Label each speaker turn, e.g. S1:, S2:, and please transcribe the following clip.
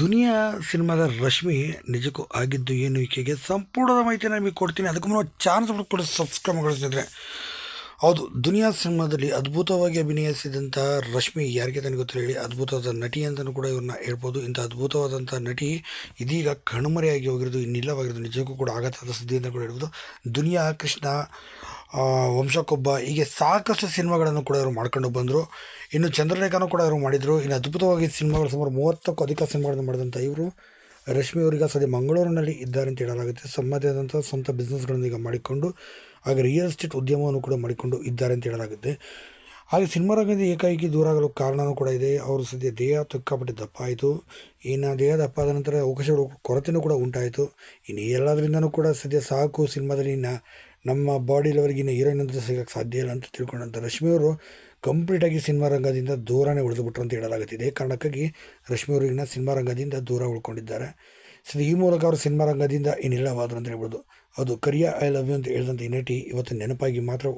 S1: ದುನಿಯಾ ಸಿನಿಮಾದ ರಶ್ಮಿ ನಿಜಕ್ಕೂ ಆಗಿದ್ದು ಏನು ಈಕೆಗೆ ಸಂಪೂರ್ಣದ ಮಾಹಿತಿ ನಿಮಗೆ ಕೊಡ್ತೀನಿ. ಅದಕ್ಕೂ ಮುನ್ನ ಚಾನ್ಸ್ ಕೂಡ ಸಬ್ಸ್ಕ್ರೈಬ್ ಮಾಡಿಸಿದ್ರೆ ಹೌದು, ದುನಿಯಾ ಸಿನಿಮಾದಲ್ಲಿ ಅದ್ಭುತವಾಗಿ ಅಭಿನಯಿಸಿದಂಥ ರಶ್ಮಿ ಯಾರಿಗೆ ತನಗೆ ಗೊತ್ತಿಲ್ಲ. ಹೇಳಿ ಅದ್ಭುತವಾದ ನಟಿ ಅಂತಲೂ ಕೂಡ ಇವ್ರನ್ನ ಹೇಳ್ಬೋದು. ಇಂಥ ಅದ್ಭುತವಾದಂಥ ನಟಿ ಇದೀಗ ಕಣ್ಮರೆಯಾಗಿ ಹೋಗಿರೋದು, ಇನ್ನಿಲ್ಲವಾಗಿರೋದು ನಿಜಕ್ಕೂ ಕೂಡ ಆಗತ್ತಾದ ಸುದ್ದಿ ಅಂತ ಕೂಡ ಹೇಳ್ಬೋದು. ದುನಿಯಾ ಕೃಷ್ಣ ಆ, ವಂಶಕ್ಕೊಬ್ಬ ಹೀಗೆ ಸಾಕಷ್ಟು ಸಿನಿಮಾಗಳನ್ನು ಕೂಡ ಇವರು ಮಾಡ್ಕೊಂಡು ಬಂದರು. ಇನ್ನು ಚಂದ್ರಲೇಖನೂ ಕೂಡ ಇವರು ಮಾಡಿದರು. ಇನ್ನು ಅದ್ಭುತವಾಗಿ ಸಿನಿಮಾಗಳು ಸುಮಾರು ಮೂವತ್ತಕ್ಕೂ ಅಧಿಕ ಸಿನಿಮಾಗಳನ್ನು ಮಾಡಿದಂಥ ಇವರು ರಶ್ಮಿ ಅವರಿಗೆ ಸದ್ಯ ಮಂಗಳೂರಿನಲ್ಲಿ ಇದ್ದಾರೆ ಅಂತ ಹೇಳಲಾಗುತ್ತೆ. ತಮ್ಮದೇ ಆದಂಥ ಸ್ವಂತ ಬಿಸ್ನೆಸ್ಗಳನ್ನು ಈಗ ಮಾಡಿಕೊಂಡು ಹಾಗೆ ರಿಯಲ್ ಎಸ್ಟೇಟ್ ಉದ್ಯಮವನ್ನು ಕೂಡ ಮಾಡಿಕೊಂಡು ಇದ್ದಾರೆ ಅಂತ ಹೇಳಲಾಗುತ್ತೆ. ಹಾಗೆ ಸಿನಿಮಾ ರಂಗದಿಂದ ಏಕಾಏಕಿ ದೂರ ಆಗಲು ಕಾರಣವೂ ಕೂಡ ಇದೆ. ಅವರು ಸದ್ಯ ದೇಹ ತುಕ್ಕಾಪಟ್ಟೆ ದಪ್ಪ ಆಯಿತು. ಇನ್ನು ದೇಹ ದಪ್ಪ ಆದ ನಂತರ ಅವಕಾಶಗಳು ಕೊರತೆಯೂ ಕೂಡ ಉಂಟಾಯಿತು. ಇನ್ನು ಎಲ್ಲದರಿಂದನೂ ಕೂಡ ಸದ್ಯ ಸಾಕು ಸಿನಿಮಾದಲ್ಲಿ ಇನ್ನು ನಮ್ಮ ಬಾಡಿ ಲೆವೆಲ್ಗೆ ಇನ್ನು ಹೀರೋಯಿನ್ ಅಂತ ಸಿಗೋಕ್ಕೆ ಸಾಧ್ಯ ಇಲ್ಲ ಅಂತ ತಿಳ್ಕೊಂಡಂಥ ರಶ್ಮಿ ಅವರು ಕಂಪ್ಲೀಟಾಗಿ ಸಿನಿಮಾ ರಂಗದಿಂದ ದೂರನೇ ಉಳಿದುಬಿಟ್ರು ಅಂತ ಹೇಳಲಾಗುತ್ತಿದೆ ಈ ಕಾರಣಕ್ಕಾಗಿ ರಶ್ಮಿ ಅವರು ಸಿನಿಮಾ ರಂಗದಿಂದ ದೂರ ಉಳ್ಕೊಂಡಿದ್ದಾರೆ ಸೊ ಈ ಮೂಲಕ ಅವರು ಸಿನಿಮಾ ರಂಗದಿಂದ ಇನ್ನಿಲ್ಲವಾದ್ರು ಅಂತ ಹೇಳ್ಬೋದು ಅದು ಕರಿಯ ಐ ಲವ್ ಯು ಅಂತ ಹೇಳಿದಂಥ ಈ ನಟಿ ಇವತ್ತು ನೆನಪಾಗಿ ಮಾತ್ರ.